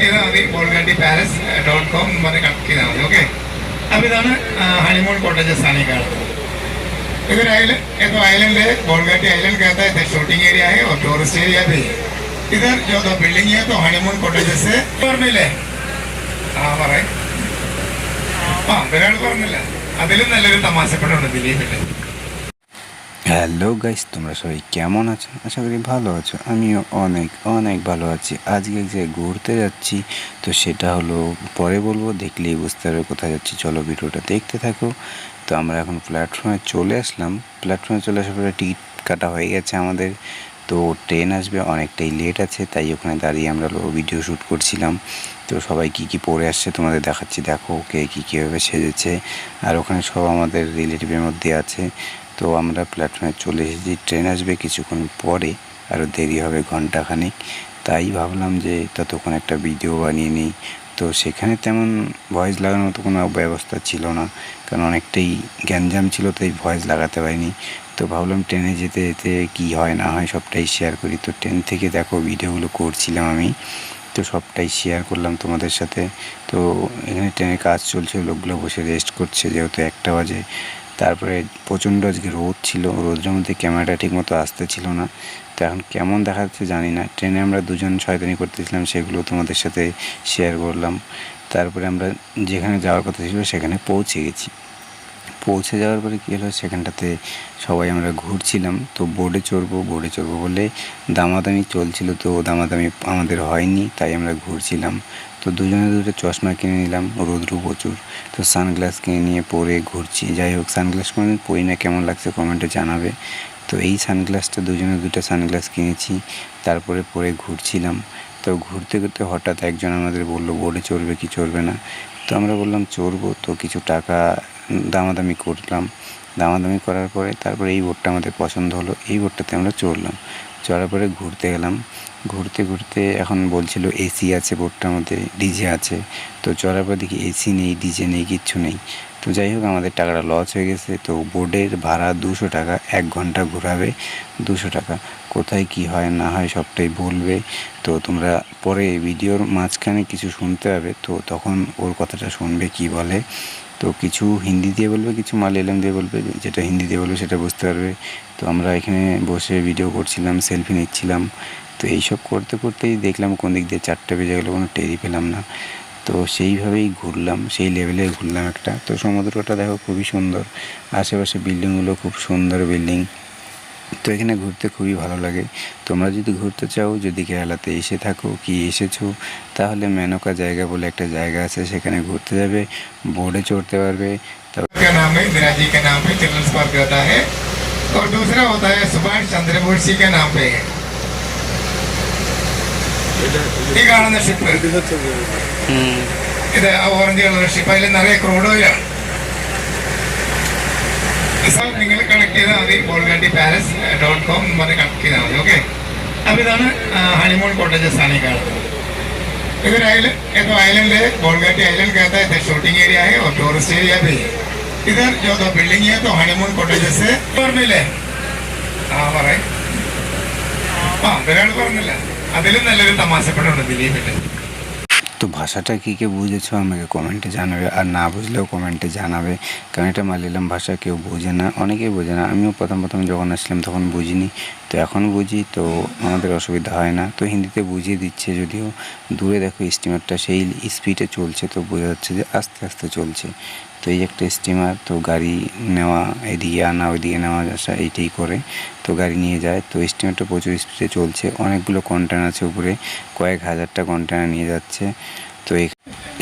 Connect ചെയ്താൽ മതി. Bolgatty palace dot com എന്ന് പറഞ്ഞ് കണക്ട് ചെയ്താൽ മതി ഓക്കെ അപ്പോൾ ഇതാണ് ഹണിമൂൺ കോട്ടേജസ് ആണ് ഈ കാണുന്നത്. ഇതൊരു ഐലൻഡ് ഇപ്പോൾ ഐലൻഡ് ബോൾഗാട്ടി ഐലൻഡ് കേത്ത ഷൂട്ടിംഗ് ഏരിയ ആയ ടൂറിസ്റ്റ് ഏരിയ भी इधर जो दो बिल्डिंग है तो हनीमून കോട്ടേജസ് പറഞ്ഞില്ലേ? ആ പറയും. ആ വിരാട് പറഞ്ഞില്ല. അതിലും നല്ലൊരു തമാശപ്പെട്ടുണ്ട് ദിലീപിന്റെ হ্যালো গাইস, তোমরা সবাই কেমন আছো? আশা করি ভালো আছো। আমিও অনেক অনেক ভালো আছি। আজকে এক জায়গায় ঘুরতে যাচ্ছি, তো সেটা হলো পরে বলব, দেখলেই বুঝতে পারবে কোথায় যাচ্ছি। চলো ভিডিওটা দেখতে থাকো। তো আমরা এখন প্ল্যাটফর্মে চলে আসলাম। প্ল্যাটফর্মে চলে আসার পরে টিকিট কাটা হয়ে গেছে আমাদের। তো ট্রেন আসবে, অনেকটাই লেট আছে, তাই ওখানে দাঁড়িয়ে আমরা ভিডিও শ্যুট করছিলাম। তো সবাই কি কি পরে আসছে তোমাদের দেখাচ্ছি। দেখো কে কী কীভাবে সেজেছে। আর ওখানে সব আমাদের রিলেটিভের মধ্যে আছে। তো আমরা প্ল্যাটফর্মে চলে এসেছি। ট্রেন আসবে কিছুক্ষণ পরে আরও দেরি হবে ঘন্টাখানেক। তাই ভাবলাম যে ততক্ষণ একটা ভিডিও বানিয়ে নিই। তো সেখানে তেমন ভয়েস লাগানোর মতো কোনো ব্যবস্থা ছিল না, কারণ অনেকটাই গ্যাঞ্জাম ছিল, তাই ভয়েস লাগাতে পারিনি। তো ভাবলাম ট্রেনে যেতে যেতে কী হয়, না হয় সবটাই শেয়ার করি। তো ট্রেন থেকে দেখো ভিডিওগুলো করছিলাম আমি। তো সবটাই শেয়ার করলাম তোমাদের সাথে। তো এখানে ট্রেনের কাজ চলছে, লোকগুলো বসে রেস্ট করছে, যেহেতু একটা বাজে। তারপরে প্রচণ্ড আজকে রোদ ছিল, রোদের মধ্যে ক্যামেরাটা ঠিকমতো আসতে ছিল না। তো এখন কেমন দেখা যাচ্ছে জানি না। ট্রেনে আমরা দুজন শয়তানি করতেছিলাম, সেগুলো তোমাদের সাথে শেয়ার করলাম। তারপরে আমরা যেখানে যাওয়ার কথা ছিল সেখানে পৌঁছে গেছি। পৌঁছে যাওয়ার পরে কী হলো, সেখানটাতে সবাই আমরা ঘুরছিলাম। তো বোর্ডে চড়বো বোর্ডে চড়বো বলে দামাদামি চলছিল তো দামাদামি আমাদের হয়নি, তাই আমরা ঘুরছিলাম। তো দুজনে দুটো চশমা কিনে নিলাম, রোদ্রু প্রচুর। তো সানগ্লাস কিনে নিয়ে পরে ঘুরছি। যাই হোক, সানগ্লাস কোনো পরি না কেমন লাগছে কমেন্টে জানাবে। তো এই সানগ্লাসটা, দুজনে দুটো সানগ্লাস কিনেছি, তারপরে পরে ঘুরছিলাম। তো ঘুরতে ঘুরতে হঠাৎ একজন আমাদের বলল, বোর্ডে চড়বে কি চড়বে না? তো আমরা বললাম, চড়বো। তো কিছু টাকা দামাদামি করলাম। দামাদামি করার পরে তারপরে এই বোটটা আমাদের পছন্দ হলো। এই বোটটাতে আমরা চড়লাম। চড়ার পরে ঘুরতে গেলাম। ঘুরতে ঘুরতে এখন বলছিল এসি আছে বোটটার মধ্যে ডিজে আছে। তো চড়ার পর দেখি এসি নেই ডিজে নেই, কিচ্ছু নেই। তো যাই হোক, আমাদের টাকাটা লস হয়ে গেছে। তো বোর্ডের ভাড়া দুশো টাকা, এক ঘণ্টা ঘোরাবে দুশো টাকা। কোথায় কি হয়, না হয় সবটাই বলবে। তো তোমরা পরে ভিডিওর মাঝখানে কিছু শুনতে হবে তো তখন ওর কথাটা শুনবে, কি বলে। তো কিছু হিন্দি দিয়ে বলবে, কিছু মালয়ালাম দিয়ে বলবে, যেটা হিন্দি দিয়ে বলবে সেটা বুঝতে পারবে। তো আমরা এখানে বসে ভিডিও করছিলাম সেলফি নিচ্ছিলাম। তো এইসব করতে করতেই দেখলাম কোন দিক দিয়ে চারটে বেজে গেলো, কোনো টেরি পেলাম না। তো সেইভাবেই ঘুরলাম, সেই লেভেলে ঘুরলাম একটা। তো সমুদ্রটা দেখো খুবই সুন্দর। আশেপাশে বিল্ডিংগুলো খুব সুন্দর বিল্ডিং তো এখানে ঘুরতে খুবই ভালো লাগে তোমরা যদি ঘুরতে চাও যদি কেরালাতে এসে থাকো কি এসেছো তাহলে মেনকা জায়গা বলে একটা জায়গা আছে সেখানে ঘুরতে যাবে বোর্ডে চড়তে পারবে তো का नाम है इंदिरा जी के नाम पे चिल्ड्रंस पार्क होता है और दूसरा होता है सुभाष चंद्र बोस जी के नाम पे है ഈ കാണുന്ന ഷിപ്പ് ഇത് ഓറഞ്ച് കളർ ഷിപ്പ് അതിൽ നിറയെ ക്രൂഡ് ഓയിലാണ് നിങ്ങൾ കണക്ട് ചെയ്താൽ മതി ബോൾഗാട്ടി പാലസ് ഡോട്ട് കോം എന്ന് പറഞ്ഞ് കണക്ട് ചെയ്താൽ മതി ഓക്കെ അപ്പോൾ ഇതാണ് ഹണിമൂൺ കോട്ടേജസ് ആണ് ഈ കാണുന്നത് इधर आइलैंड ये तो आइलैंड है बोलघाटी आइलैंड कहता है इधर शूटिंग एरिया है और टूरिस्ट एरिया भी है इधर जो दो बिल्डिंग है तो हनीमून കോട്ടേജസ് है പറഞ്ഞില്ലേ ആ പറയും ആ ഒരാൾ പറഞ്ഞില്ല അതിലും നല്ലൊരു തമാശപ്പടമുണ്ട് ദിലീപിന്റെ তো ভাষাটা কী কে বুঝেছ আমাকে কমেন্টে জানাবে, আর না বুঝলেও কমেন্টে জানাবে। কারণ এটা মালয়ালাম ভাষা, কেউ বোঝে না, অনেকেই বোঝে না। আমিও প্রথম প্রথম যখন আসলাম তখন বুঝিনি, তো এখন বুঝি, তো আমাদের অসুবিধা হয় না। তো হিন্দিতে বুঝিয়ে দিচ্ছে যদিও। দূরে দেখো, স্টিমারটা সেই স্পিডে চলছে, তো বোঝা যাচ্ছে যে আস্তে আস্তে চলছে। তো এই একটা স্টিমার তো গাড়ি নেওয়া, এদিকে আনা, ওইদিকে নেওয়া আসা এইটাই করে, তো গাড়ি নিয়ে যায়। তো স্টিমারটা প্রচুর স্পিডে চলছে, অনেকগুলো কন্টেনার আছে উপরে, কয়েক হাজারটা কন্টেনার নিয়ে যাচ্ছে। তো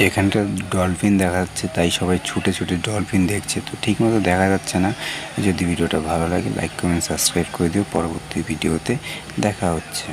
এখানটা ডলফিন দেখা যাচ্ছে, তাই সবাই ছুটে ছুটে ডলফিন দেখছে। তো ঠিকমতো দেখা যাচ্ছে না। যদি ভিডিওটা ভালো লাগে লাইক কমেন্ট সাবস্ক্রাইব করে দিও। পরবর্তী ভিডিওতে দেখা হচ্ছে।